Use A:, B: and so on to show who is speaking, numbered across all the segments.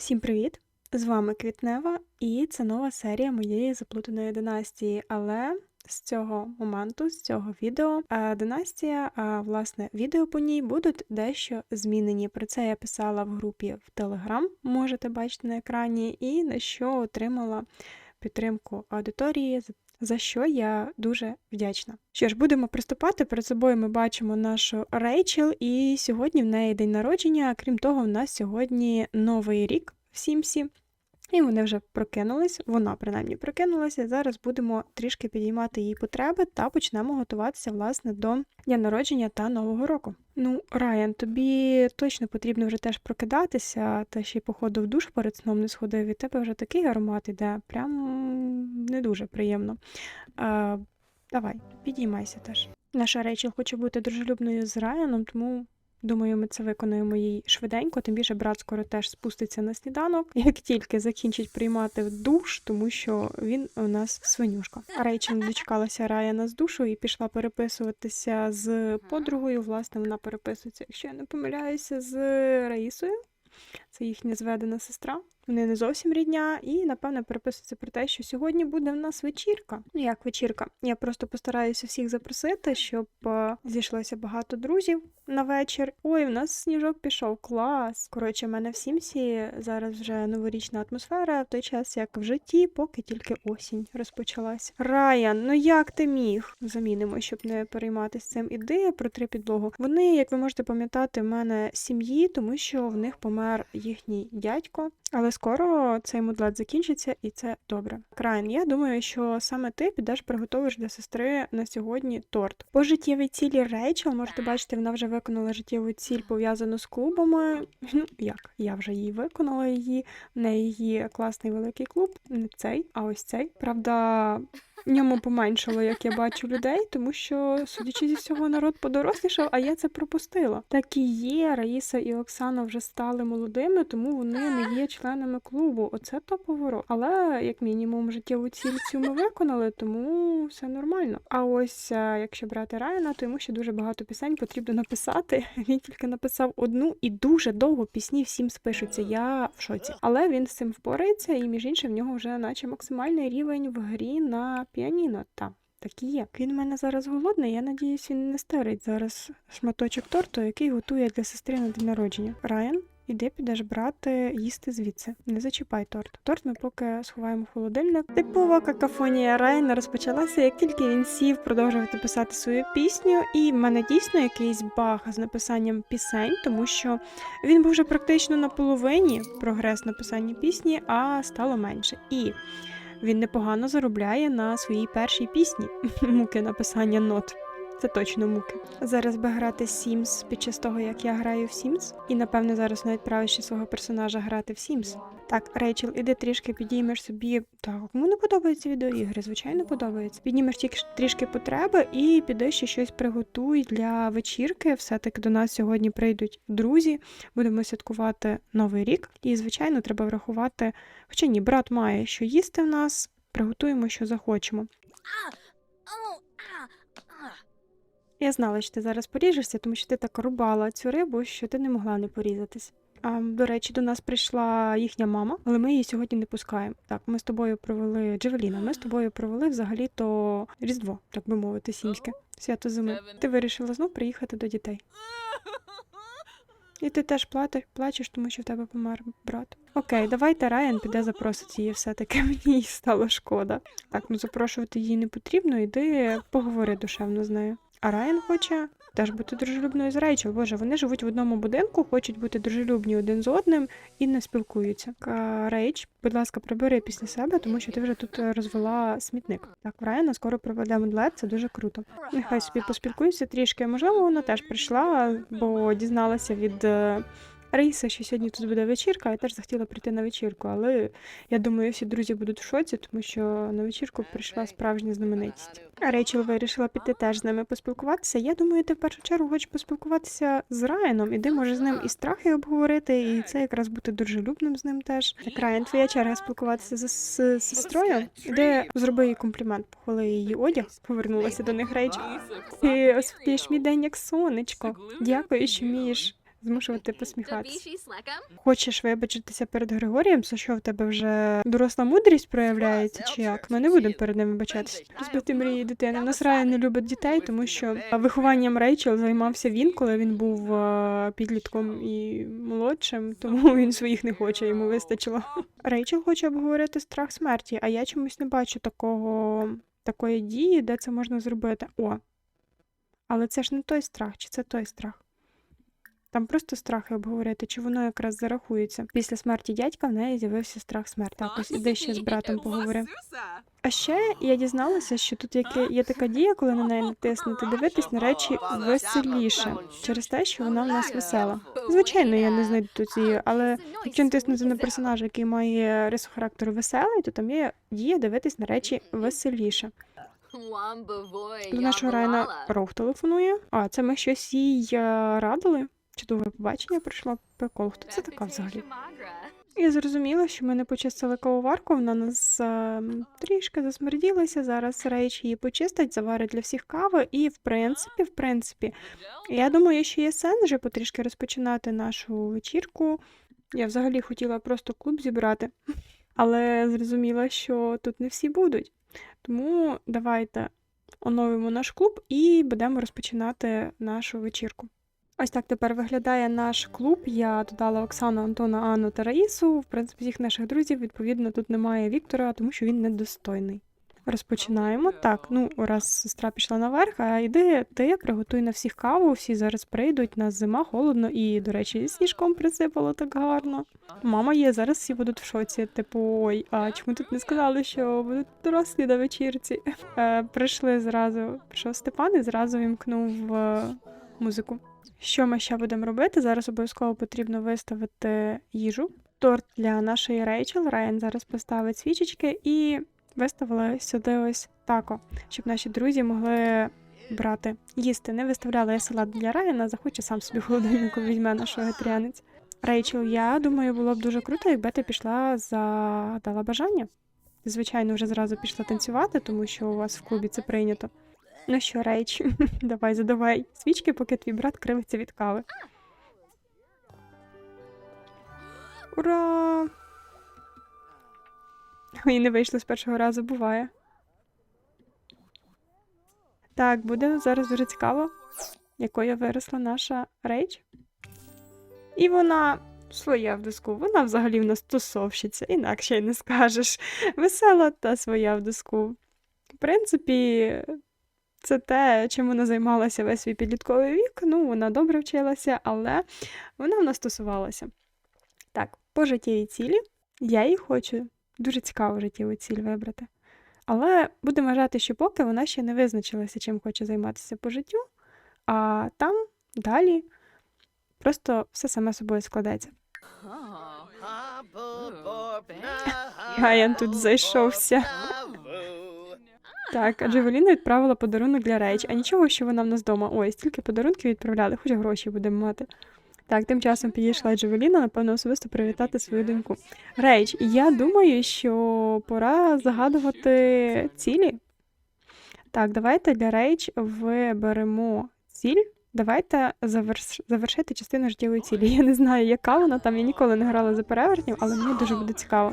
A: Всім привіт! З вами Квітнева, і це нова серія моєї заплутаної династії. Але з цього моменту, з цього відео, е, династія, а власне, відео по ній будуть дещо змінені. Про це я писала в групі в Телеграм, можете бачити на екрані, і на що отримала підтримку аудиторії. За що я дуже вдячна. Що ж, будемо приступати. Перед собою ми бачимо нашу Рейчел, і сьогодні в неї день народження. Крім того, в нас сьогодні новий рік в Сімсі. І вони вже прокинулись, вона принаймні прокинулася. Зараз будемо трішки підіймати її потреби та почнемо готуватися власне до дня народження та нового року. Ну, Райан, тобі точно потрібно вже теж прокидатися, та ще й походу в душ перед сном не сходив. І тебе вже такий аромат іде, прям не дуже приємно. А, давай, підіймайся теж. Наша Рейчел хоче бути дружелюбною з Райаном, тому Думаю, ми це виконуємо їй швиденько, тим більше брат скоро теж спуститься на сніданок, як тільки закінчить приймати душ, тому що він у нас свинюшка. Рейчел дочекалася Райана з душу і пішла переписуватися з подругою. Власне, вона переписується, якщо я не помиляюся, з Раїсою. Це їхня зведена сестра. Вони не зовсім рідня, і напевно переписується про те, що сьогодні буде в нас вечірка. Ну як вечірка? Я просто постараюся всіх запросити, щоб е, зійшлося багато друзів на вечір. Ой, в нас сніжок пішов, клас. Коротше, в мене в Сімсі зараз вже новорічна атмосфера в той час, як в житті, поки тільки осінь розпочалась. Райан, ну як ти міг? Замінимо, щоб не перейматися цим. Іди протри підлогу. Вони, як ви можете пам'ятати, в мене сім'ї, тому що в них помер їхній дядько. Але скоро цей мудлет закінчиться, і це добре. Крайн, я думаю, що саме ти підеш приготовиш для сестри на сьогодні торт. По життєвій цілі Рейчел, можете бачити, вона вже виконала життєву ціль пов'язану з клубами. Ну, як? Я вже її виконала її. В неї є класний великий клуб. Не цей, а ось цей. Правда. Ньому поменшало, як я бачу людей, тому що, судячи зі всього, народ подорослішав, а я це пропустила. Так і є, Раїса і Оксана вже стали молодими, тому вони не є членами клубу. Оце то поворот. Але, як мінімум, життєву ціль цю ми виконали, тому все нормально. А ось е, якщо брати Райана, то йому ще дуже багато пісень потрібно написати. Він тільки написав одну і дуже довго пісні всім спишуться. Я в шоці. Але він з цим впорається, і між іншим в нього вже наче максимальний рівень в грі на піаніно. Та так і є. Він у мене зараз голодний. Я надіюсь, він не старить зараз шматочок торту, який готує для сестри на день народження. Райан. Іди підеш брати їсти звідси. Не зачіпай торт. Торт ми поки сховаємо в холодильник. Типова какафонія Райана розпочалася, як тільки він сів продовжувати писати свою пісню. І в мене дійсно якийсь баг з написанням пісень, тому що він був вже практично на половині прогрес написання пісні, а стало менше. І він непогано заробляє на своїй першій пісні муки написання нот. Це точно муки. Зараз би грати Sims під час того, як я граю в Sims. І напевно зараз навіть правище свого персонажа грати в Sims. Так, Рейчел, іди трішки підіймеш собі. Так, кому не подобаються відеоігри, звичайно, подобається. Піднімеш тільки трішки потреби і піди ще щось приготуй для вечірки. Все-таки до нас сьогодні прийдуть друзі. Будемо святкувати новий рік. І, звичайно, треба врахувати. Хоча ні, брат має що їсти в нас. Приготуємо, що захочемо. Я знала, що ти зараз поріжешся, тому що ти так рубала цю рибу, що ти не могла не порізатись. А, до речі, до нас прийшла їхня мама, але ми її сьогодні не пускаємо. Так, ми з тобою провели Джевеліна. Ми з тобою провели взагалі-то Різдво, так би мовити, сімське. Свято зими. Ти вирішила знов приїхати до дітей. І ти теж плати, плачеш, тому що в тебе помер брат. Окей, давайте Райан піде запросить її все-таки. Мені їй стало шкода. Так, ну запрошувати її не потрібно, іди поговори душевно з нею. А Райан хоче теж бути дружелюбною з Рейчел. Боже, вони живуть в одному будинку, хочуть бути дружелюбні один з одним і не спілкуються. Рейч, будь ласка, прибери після себе, тому що ти вже тут е, розвела смітник. Так, в Райана скоро проведе медлет, це дуже круто. Нехай собі поспілкуються трішки. Можливо, вона теж прийшла, бо дізналася від. Раїса, що сьогодні тут буде вечірка, я теж захотіла прийти на вечірку, але я думаю, всі друзі будуть в шоці, тому що на вечірку прийшла справжня знаменитість. Рейчел вирішила піти теж з ними поспілкуватися. Я думаю, ти в першу чергу хочеш поспілкуватися з Райаном. Іди, може, з ним і страхи обговорити, і це якраз бути дружелюбним з ним теж. Так, Райан, твоя черга спілкуватися з, з сестрою. Іди, зроби їй комплімент, похвали її одяг. Повернулася до них Рейчел. Ти освітлюєш мій день як сонечко. Дякую, що вмієш змушувати посміхатися. Хочеш вибачитися перед Григорієм, за що в тебе вже доросла мудрість проявляється, чи як? Ми не будемо перед ним вибачатися. Розбити мрії дитини. В нас Райан не любить дітей, тому що вихованням Рейчел займався він, коли він був е, підлітком і молодшим, тому він своїх не хоче, йому вистачило. Рейчел хоче обговорити страх смерті, а я чомусь не бачу такого такої дії, де це можна зробити. О. Але це ж не той страх, чи це той страх? Там просто страхи обговорити, чи воно якраз зарахується. Після смерті дядька в неї з'явився страх смерті. Так, ось іди ще з братом поговори. А ще я дізналася, що тут яке є така дія, коли на неї натиснути, дивитись на речі веселіше через те, що вона в нас весела. Звичайно, я не знайду тут дію, але якщо натиснути на персонажа, який має рису характеру веселий, то там є дія дивитись на речі веселіше. До нашого Райана. Рох телефонує. А, це ми щось їй е, радили. Чудове побачення прийшло прикол. Хто це така взагалі? Я зрозуміла, що ми не почистили кавоварку, вона нас е, трішки засмерділася. Зараз рейч її почистить, заварить для всіх кави. І в принципі, в принципі, я думаю, що є сенс вже потрішки розпочинати нашу вечірку. Я взагалі хотіла просто клуб зібрати, але зрозуміла, що тут не всі будуть. Тому давайте оновимо наш клуб і будемо розпочинати нашу вечірку. Ось так тепер виглядає наш клуб. Я додала Оксану, Антона, Анну та Раїсу. В принципі, всіх наших друзів, відповідно, тут немає Віктора, тому що він недостойний. Розпочинаємо. Так, ну раз сестра пішла наверх, а йди ти приготуй на всіх каву. Всі зараз прийдуть, нас зима, холодно, і, до речі, сніжком присипало так гарно. Мама є, зараз всі будуть в шоці. Типу, ой, а чому тут не сказали, що будуть дорослі на вечірці? Е, прийшли зразу. Прийшов Степан і зразу вімкнув е, музику. Що ми ще будемо робити? Зараз обов'язково потрібно виставити їжу. Торт для нашої Рейчел. Райан зараз поставить свічечки і виставили сюди ось тако, щоб наші друзі могли брати їсти. Не виставляла я салат для Райана, захоче сам собі холодильнику візьме наш вегетаріанець. Рейчел, я думаю, було б дуже круто, якби ти пішла за дала бажання. Звичайно, вже зразу пішла танцювати, тому що у вас в клубі це прийнято. Ну що, Рейч, давай задавай свічки, поки твій брат кривиться від кави. Ура! Ой, не вийшло з першого разу, буває. Так, буде зараз дуже цікаво, якою виросла наша Рейч. І вона своя в доску. Вона взагалі в нас тусовщиця, інакше й не скажеш. Весела та своя в доску. В принципі, це те, чим вона займалася весь свій підлітковий вік. Ну, вона добре вчилася, але вона в нас стосувалася. Так, по життєвій цілі я їй хочу дуже цікаву життєву ціль вибрати. Але будемо вважати, що поки вона ще не визначилася, чим хоче займатися по життю, а там далі просто все саме собою складеться. Гаян тут зайшовся. Так, а Джевеліна відправила подарунок для Рейч, а нічого, що вона в нас вдома. Ой, стільки подарунків відправляли, хоч гроші будемо мати. Так, тим часом підійшла Джевеліна, напевно, особисто привітати свою доньку. Рейч, я думаю, що пора загадувати цілі. Так, давайте для Рейч виберемо ціль. Давайте заверш... завершити частину життєвої цілі. Я не знаю, яка вона там, я ніколи не грала за перевертнів, але мені дуже буде цікаво.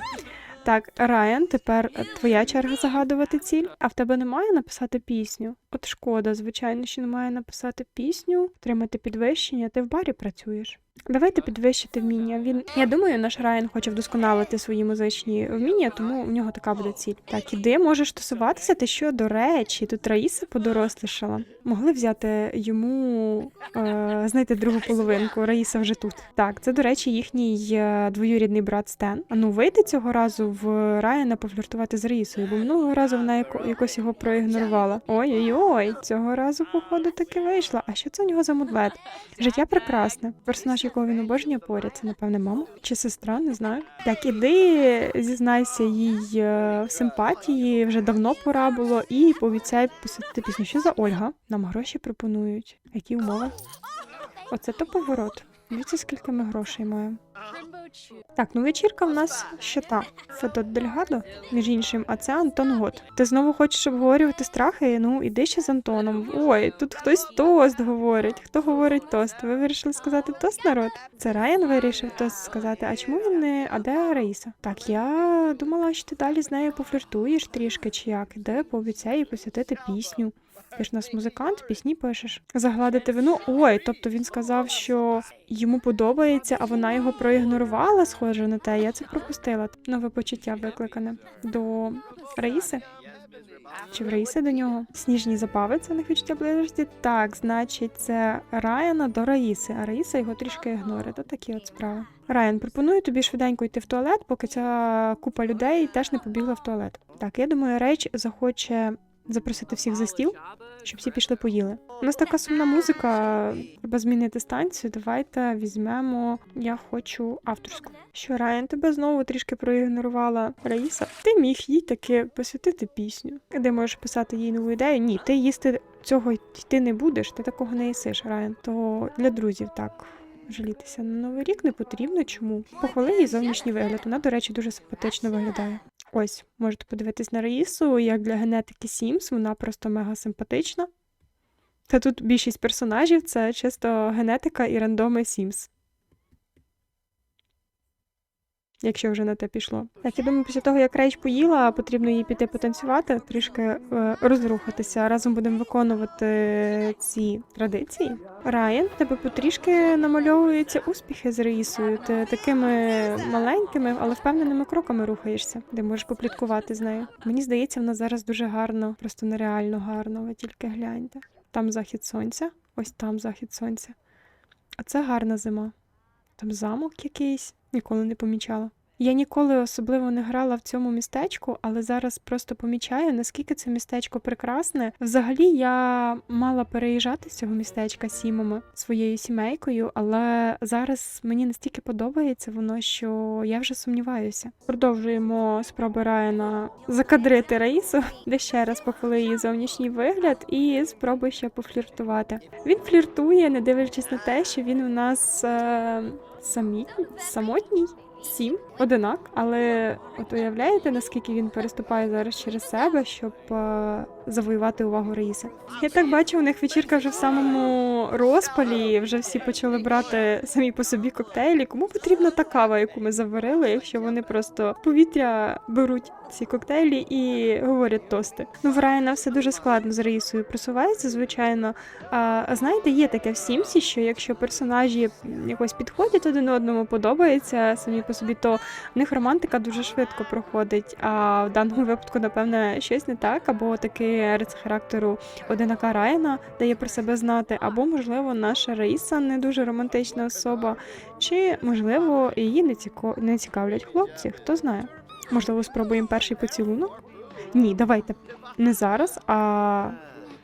A: Так, Райан, тепер твоя черга загадувати ціль. А в тебе немає написати пісню? От шкода, звичайно, що немає написати пісню, отримати підвищення. Ти в барі працюєш. Давайте підвищити вміння. Він, я думаю, наш Райан хоче вдосконалити свої музичні вміння, тому в нього така буде ціль. Так, іди, можеш тусуватися. Ти що, до речі, тут Раїса подорослішала. Могли взяти йому е, знайти другу половинку. Раїса вже тут. Так, це, до речі, їхній е, двоюрідний брат Стен. А ну вийти цього разу в Райана пофліртувати з Раїсою, бо минулого разу вона яко, якось його проігнорувала. Ой-ой-ой, цього разу, походу, таки вийшла. А що це у нього за мудлет? Життя прекрасне. Персонаж, якого він обожнює поряд, це, напевне, мама чи сестра, не знаю. Так, іди, зізнайся їй е, в симпатії, вже давно пора було, і пообіцяй посадити пісню. Що за Ольга? Нам гроші пропонують. Які умови? Оце то поворот. Дивіться, скільки ми грошей маємо. Так, ну вечірка в нас ще та. Федот Дельгадо, між іншим, а це Антон Гот. Ти знову хочеш обговорювати страхи? Ну, іди ще з Антоном. Ой, тут хтось тост говорить. Хто говорить тост? Ви вирішили сказати тост, народ? Це Райан вирішив тост сказати. А чому він не. А де Раїса? Так, я думала, що ти далі з нею пофліртуєш трішки чи як. Де пообіцяє посвятити пісню. Ти ж нас музикант, пісні пишеш. Загладити вину. Ой, тобто він сказав, що йому подобається, а вона його проігнорувала, схоже на те. Я це пропустила. Нове почуття викликане до Раїси. Чи в Раїси до нього? Сніжні забави це у них відчуття близості. Так, значить, це Райана до Раїси, а Раїса його трішки ігнорить. То такі от справи. Райан, пропоную тобі швиденько йти в туалет, поки ця купа людей теж не побігла в туалет. Так, я думаю, Рейч захоче запросити всіх за стіл, щоб всі пішли поїли. У нас така сумна музика. Треба змінити станцію. Давайте візьмемо. Я хочу авторську. Що Райан тебе знову трішки проігнорувала Раїса. Ти міг їй таки посвятити пісню. Де можеш писати їй нову ідею? Ні, ти їсти цього йти не будеш. Ти такого не їсиш, Райан. То для друзів так. Жалітися на новий рік не потрібно. Чому? Похвали її зовнішній вигляд. Вона, до речі, дуже симпатично виглядає. Ось, можете подивитись на Раїсу, як для генетики Сімс, вона просто мега симпатична. Та тут більшість персонажів це чисто генетика і рандоми Сімс. Якщо вже на те пішло. Так, я думаю, після того, як Рейч поїла, потрібно їй піти потанцювати, трішки е, розрухатися. Разом будемо виконувати ці традиції. Райан, тебе потрішки намальовуються успіхи з Раїсою. Ти такими маленькими, але впевненими кроками рухаєшся, де можеш попліткувати з нею. Мені здається, вона зараз дуже гарно, просто нереально гарно. Ви тільки гляньте. Там захід сонця, ось там захід сонця. А це гарна зима. Там замок якийсь, ніколи не помічала. Я ніколи особливо не грала в цьому містечку, але зараз просто помічаю, наскільки це містечко прекрасне. Взагалі я мала переїжджати з цього містечка сімами своєю сімейкою, але зараз мені настільки подобається воно, що я вже сумніваюся. Продовжуємо спроби Райана закадрити Раїсу, де ще раз похвали її зовнішній вигляд, і спробуй ще пофліртувати. Він фліртує, не дивлячись на те, що він у нас е, самі, самотній. Сім одинак, але от уявляєте, наскільки він переступає зараз через себе, щоб е, завоювати увагу Раїси? Я так бачу, у них вечірка вже в самому розпалі. Вже всі почали брати самі по собі коктейлі. Кому потрібна та кава, яку ми заварили, якщо вони просто повітря беруть ці коктейлі і говорять тости? Ну, в Райана все дуже складно з Раїсою просувається, звичайно. А знаєте, є таке в Сімсі, що якщо персонажі якось підходять один одному, подобаються самі по собі, то в них романтика дуже швидко проходить. А в даному випадку, напевне, щось не так, або такий риц характеру одинака Райана дає про себе знати, або, можливо, наша Раїса не дуже романтична особа, чи, можливо, її не, ціко... не цікавлять хлопці, хто знає. Можливо, спробуємо перший поцілунок? Ні, давайте не зараз, а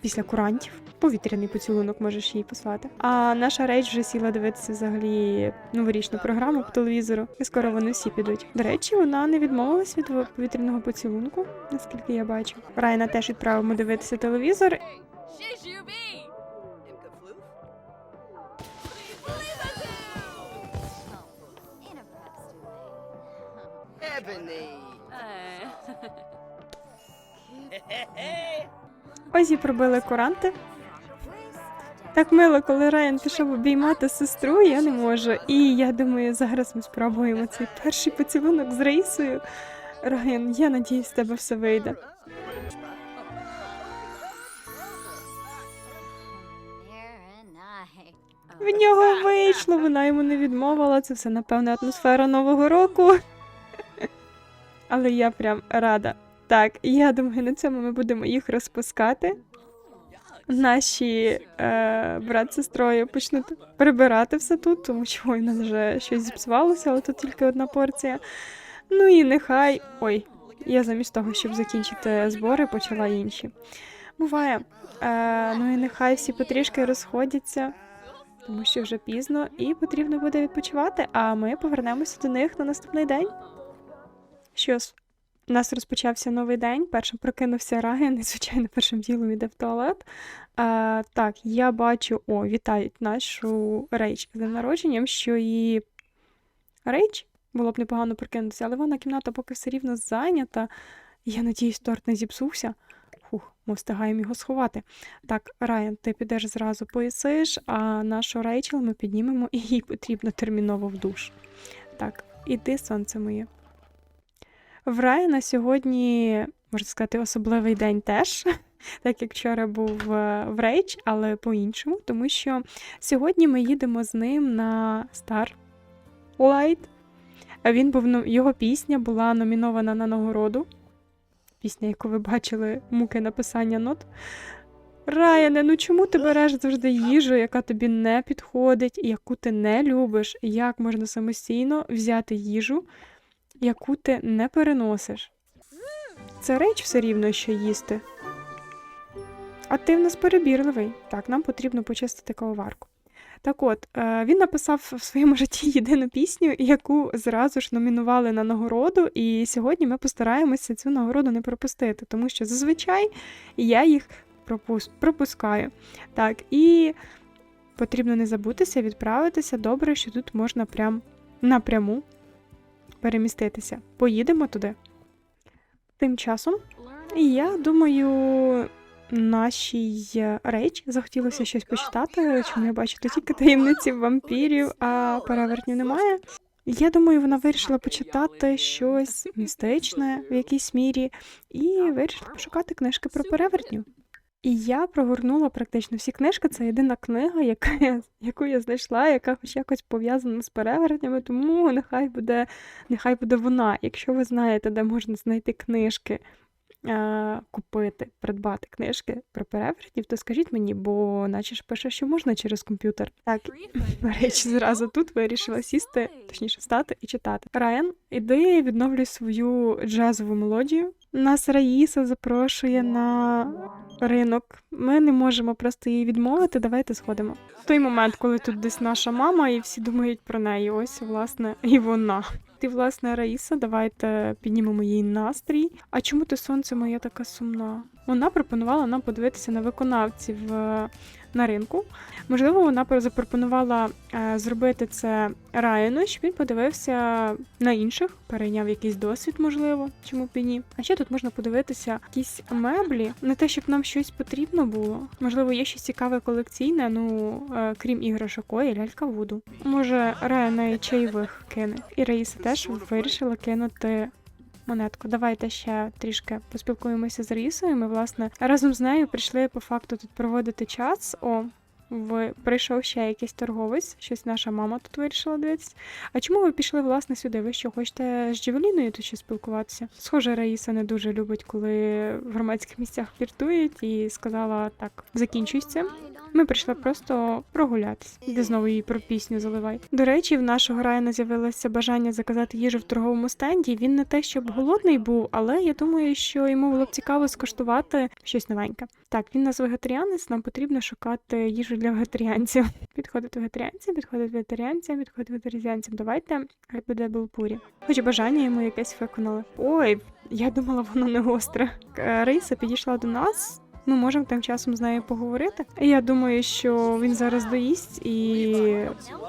A: після курантів. Повітряний поцілунок можеш їй послати. А наша рейдж вже сіла дивитися взагалі новорічну програму по телевізору, і скоро вони всі підуть. До речі, вона не відмовилась від повітряного поцілунку, наскільки я бачу. Райна теж відправимо дивитися телевізор. Ось і пробили куранти. Так мило, коли Райан пішов обіймати сестру, я не можу. І я думаю, зараз ми спробуємо цей перший поцілунок з Раїсою. Райан, я надіюсь, в тебе все вийде. В нього вийшло, вона йому не відмовила. Це все, напевне, атмосфера Нового року. Але я прям рада. Так, я думаю, на цьому ми будемо їх розпускати. Наші е, брат сестрою почнуть прибирати все тут, тому що ой, у нас вже щось зіпсувалося, але тут тільки одна порція. Ну і нехай. Ой, я замість того, щоб закінчити збори, почала інші. Буває. Е, ну і нехай всі потрішки розходяться, тому що вже пізно, і потрібно буде відпочивати, а ми повернемося до них на наступний день. Що у нас розпочався новий день. Першим прокинувся Райан, і, звичайно, першим ділом іде в туалет. А, так, я бачу, о, вітають нашу Рейч з днем народженням, що і Рейч було б непогано прокинутися, але вона кімната поки все рівно зайнята. Я надіюсь, торт не зіпсувся. Фух, ми встигаємо його сховати. Так, Райан, ти підеш зразу поїсиш, а нашу Рейчел ми піднімемо, і їй потрібно терміново в душ. Так, іди, сонце моє. В Райана сьогодні, можна сказати, особливий день теж, так як вчора був е, в Рейч, але по-іншому, тому що сьогодні ми їдемо з ним на Starlight. Він був його пісня була номінована на нагороду. Пісня, яку ви бачили, муки написання нот. Раяне, ну чому ти береш завжди їжу, яка тобі не підходить, яку ти не любиш? Як можна самостійно взяти їжу, яку ти не переносиш? Це реч все рівно, що їсти. А ти в нас перебірливий. Так, нам потрібно почистити кавоварку. Так от, е, він написав в своєму житті єдину пісню, яку зразу ж номінували на нагороду, і сьогодні ми постараємося цю нагороду не пропустити, тому що зазвичай я їх пропус- пропускаю. Так, і потрібно не забутися, відправитися. Добре, що тут можна прям напряму переміститися. Поїдемо туди. Тим часом, я думаю, нашій е, рейч захотілося щось почитати, чому я бачу тут тільки таємниці вампірів, а перевертнів немає. Я думаю, вона вирішила почитати щось містичне в якійсь мірі і вирішила пошукати книжки про перевертнів. І я прогорнула практично всі книжки. Це єдина книга, яка я, яку я знайшла, яка хоч якось пов'язана з перевертнями, тому нехай буде, нехай буде вона. Якщо ви знаєте, де можна знайти книжки, е, купити, придбати книжки про перевертнів, то скажіть мені, бо наче ж пише, що можна через комп'ютер. Так, Речі зразу тут вирішила сісти, точніше встати і читати. Райан, іди відновлюй свою джазову мелодію. Нас Раїса запрошує на ринок. Ми не можемо просто її відмовити. Давайте сходимо. В той момент, коли тут десь наша мама, і всі думають про неї. Ось, власне, і вона. Ти, власне, Раїса, давайте піднімемо їй настрій. А чому ти сонце моя така сумна? Вона пропонувала нам подивитися на виконавців е, на ринку. Можливо, вона пр- запропонувала е, зробити це Райану, щоб він подивився на інших, перейняв якийсь досвід, можливо, чому б і ні. А ще тут можна подивитися якісь меблі, не те, щоб нам щось потрібно було. Можливо, є щось цікаве колекційне, ну е, крім іграшок, ой, лялька Вуду. Може, Райана і чайових кине. І Раїса теж вирішила кинути монетку. Давайте ще трішки поспілкуємося з Раїсою. Ми, власне, разом з нею прийшли по факту тут проводити час. О, в... прийшов ще якийсь торговець, щось наша мама тут вирішила дивитися. А чому ви пішли, власне, сюди? Ви що, хочете з Джевеліною тут ще спілкуватися? Схоже, Раїса не дуже любить, коли в громадських місцях фліртують, і сказала так: закінчуй цим. Ми прийшли просто прогулятись. Де знову її про пісню заливай. До речі, в нашого Райана з'явилося бажання заказати їжу в торговому стенді. Він не те, щоб голодний був, але я думаю, що йому було б цікаво скуштувати щось новеньке. Так, він нас вегетаріанець, нам потрібно шукати їжу для вегетаріанців. Підходить вегетаріанцям, підходить вегетаріанцям, підходить вегетаріанцям. Давайте хай буде булпурі. Хоч бажання йому якесь виконали. Ой, я думала, воно не гостре. Е, Риса підійшла до нас. Ми можемо тим часом з нею поговорити. Я думаю, що він зараз доїсть, і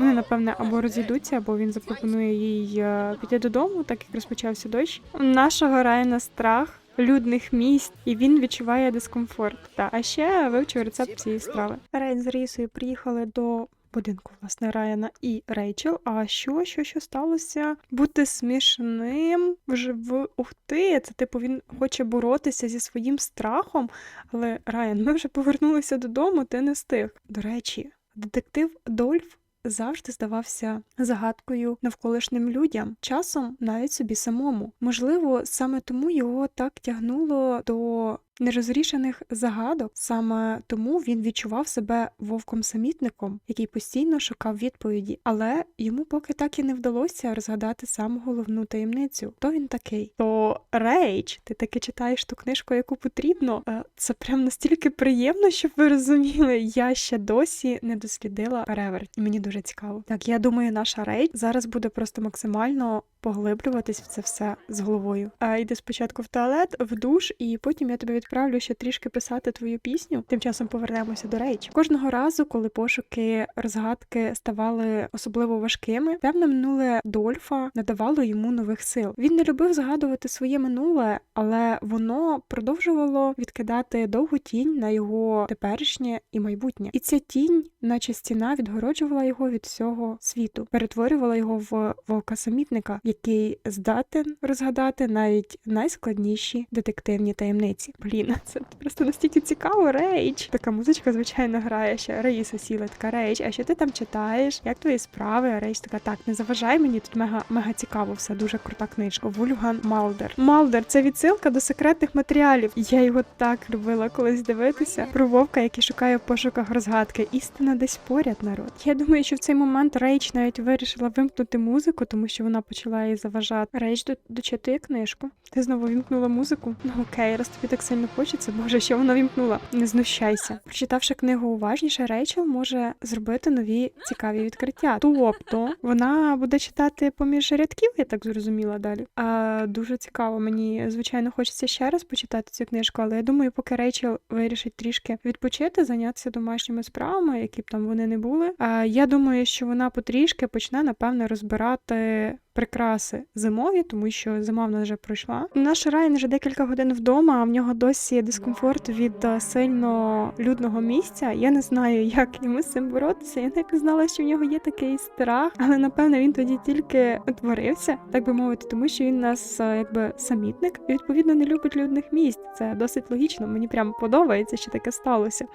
A: вони, напевне, або розійдуться, або він запропонує їй е, піти додому, так як розпочався дощ. Нашого Райана страх людних місць, і він відчуває дискомфорт. Та а ще вивчив рецепт цієї страви. Райан з Рісою приїхали до. Будинку, власне, Райана і Рейчел. А що, що, що сталося? Бути смішним вже в ух ти, це типу він хоче боротися зі своїм страхом. Але Райан, ми вже повернулися додому, ти не встиг. До речі, детектив Дольф завжди здавався загадкою навколишнім людям, часом навіть собі самому. Можливо, саме тому його так тягнуло до нерозрішених загадок. Саме тому він відчував себе вовком-самітником, який постійно шукав відповіді, але йому поки так і не вдалося розгадати саму головну таємницю. Хто він такий? То Рейч, ти таки читаєш ту книжку, яку потрібно. Е, Це прям настільки приємно, щоб ви розуміли. Я ще досі не дослідила переверть, і мені дуже цікаво. Так, я думаю, наша Рейч зараз буде просто максимально поглиблюватись в це все з головою. А йди спочатку в туалет, в душ, і потім я тебе відправлю ще трішки писати твою пісню. Тим часом повернемося до рейч. Кожного разу, коли пошуки розгадки ставали особливо важкими, певне минуле Дольфа надавало йому нових сил. Він не любив згадувати своє минуле, але воно продовжувало відкидати довгу тінь на його теперішнє і майбутнє. І ця тінь, наче стіна, відгороджувала його від всього світу, перетворювала його в вовка-самітника, який здатен розгадати навіть найскладніші детективні таємниці. Блін, це просто настільки цікаво. Рейч. Така музичка, звичайно, грає ще. Раїса сіла, така рейч. А що ти там читаєш? Як твої справи? А Рейч така, так, не заважай мені. Тут мега мега цікаво, все дуже крута книжка. Вульган Малдер. Малдер це відсилка до секретних матеріалів. Я його так любила колись дивитися. Про вовка, який шукає в пошуках розгадки. Істина десь поряд народ. Я думаю, що в цей момент Рейч навіть вирішила вимкнути музику, тому що вона почала їй заважати. Рейч до- дочитує книжку. Ти знову вімкнула музику? Ну окей, раз тобі так сильно хочеться, боже, що вона вімкнула? Не знущайся. Прочитавши книгу уважніше, Рейчел може зробити нові цікаві відкриття. Тобто вона буде читати поміж рядків, я так зрозуміла далі. А дуже цікаво. Мені звичайно хочеться ще раз почитати цю книжку, але я думаю, поки Рейчел вирішить трішки відпочити, зайнятися домашніми справами, які б там вони не були. А я думаю, що вона потрішки почне напевне розбирати прикраси зимові, тому що зима в нас вже пройшла. Наш Райан вже декілька годин вдома, а в нього досі дискомфорт від е, сильно людного місця. Я не знаю, як йому з цим боротися. Я навіть не знала, що в нього є такий страх, але напевно він тоді тільки утворився, так би мовити, тому що він нас е, якби самітник і відповідно не любить людних місць. Це досить логічно. Мені прям подобається, що таке сталося.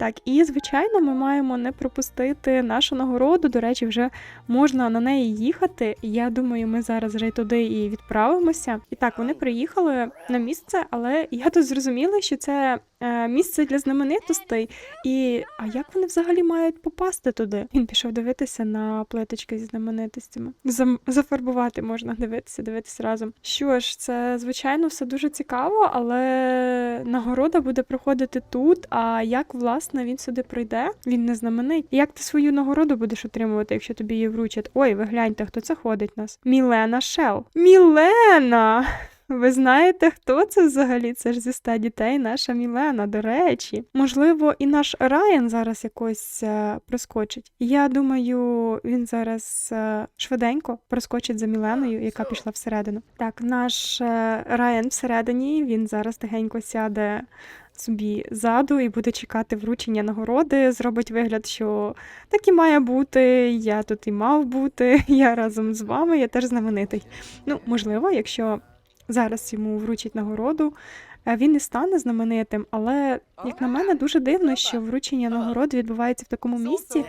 A: Так, і звичайно, ми маємо не пропустити нашу нагороду. До речі, вже можна на неї їхати. Я думаю, ми зараз вже й туди і відправимося. І так, вони приїхали на місце, але я тут зрозуміла, що це місце для знаменитостей. І а як вони взагалі мають попасти туди? Він пішов дивитися на плиточки зі знаменитостями. Зафарбувати можна дивитися, дивитися разом. Що ж, це звичайно все дуже цікаво, але нагорода буде проходити тут. А як власне він сюди прийде? Він не знаменит. І Як ти свою нагороду будеш отримувати, якщо тобі її вручать? Ой, ви гляньте, хто це ходить нас? Мілена Шел. Мілена! Ви знаєте, хто це взагалі? Це ж зі ста дітей наша Мілена, до речі. Можливо, і наш Райан зараз якось е, проскочить. Я думаю, він зараз е, швиденько проскочить за Міленою, яка пішла всередину. Так, наш е, Райан всередині, він зараз тихенько сяде собі ззаду і буде чекати вручення нагороди. Зробить вигляд, що так і має бути. Я тут і мав бути. Я разом з вами, я теж знаменитий. Ну, можливо, якщо зараз йому вручать нагороду. е, Він і стане знаменитим, але як на мене, дуже дивно, що вручення нагород відбувається в такому місці,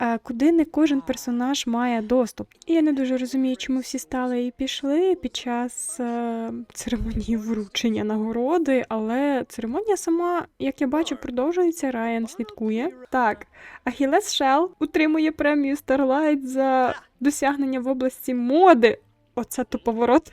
A: е, куди не кожен персонаж має доступ. І я не дуже розумію, чому всі стали і пішли під час е, церемонії вручення нагороди, але церемонія сама, як я бачу, продовжується. Райан слідкує. Так, Ахілес Шел утримує премію Starlight за досягнення в області моди. Оце то поворот.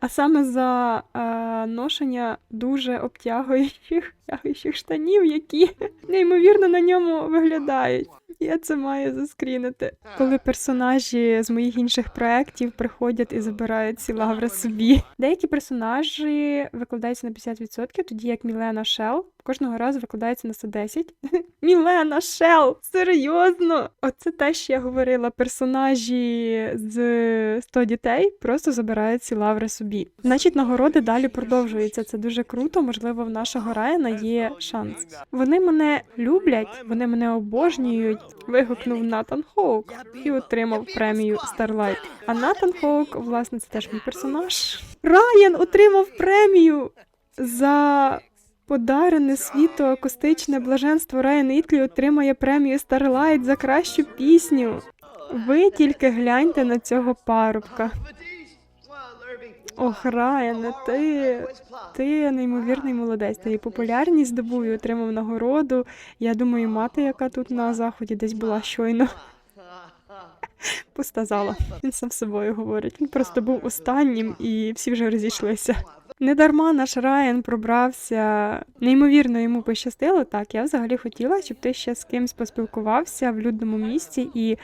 A: А саме за е, ношення дуже обтягуючих обтягуючих штанів, які неймовірно на ньому виглядають. Я це маю заскрінити. Коли персонажі з моїх інших проєктів приходять і забирають ці лаври собі. Деякі персонажі викладаються на 50%, тоді як Мілена Шел кожного разу викладається на 110. Мілена Шел! Серйозно! Оце те, що я говорила. Персонажі з 100 дітей просто забирають ці лаври собі. Значить, нагороди далі продовжуються. Це дуже круто. Можливо, в нашого Райана є шанс. Вони мене люблять, вони мене обожнюють. Вигукнув Натан Хоук і отримав премію Starlight. А Натан Хоук, власне, це теж мій персонаж. Райан отримав премію за подарене світу акустичне блаженство Райан Ітлі отримає премію Starlight за кращу пісню. Ви тільки гляньте на цього парубка. Ох, Райане, ти, ти неймовірний молодець. Ти популярність здобув і отримав нагороду. Я думаю, мати, яка тут на заході десь була щойно. Пуста зала. Він сам собою говорить. Він просто був останнім і всі вже розійшлися. Недарма наш Райан пробрався. Неймовірно йому пощастило. Так, я взагалі хотіла, щоб ти ще з кимсь поспілкувався в людному місці і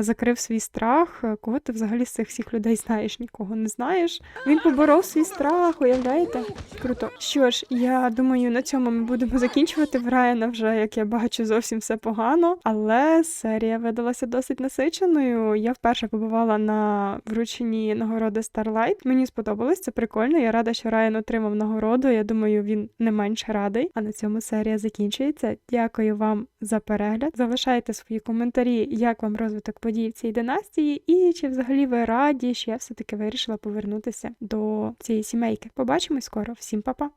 A: закрив свій страх. Е, Кого ти взагалі з цих всіх людей знаєш? Нікого не знаєш. Він поборов свій страх, уявляєте? Круто. Що ж, я думаю, на цьому ми будемо закінчувати. В Райана вже, як я бачу, зовсім все погано. Але серія видалася досить насиченою. Я вперше побувала на врученні нагороди Starlight. Мені сподобалось, це прикольно. Я рада, що Райан отримав нагороду. Я думаю, він не менш радий. А на цьому серія закінчується. Дякую вам за перегляд. Залишайте свої коментарі, як вам розвиток подій в цій династії, і чи взагалі ви раді, що я все-таки вирішила повернутися до цієї сімейки. Побачимось скоро. Всім па-па!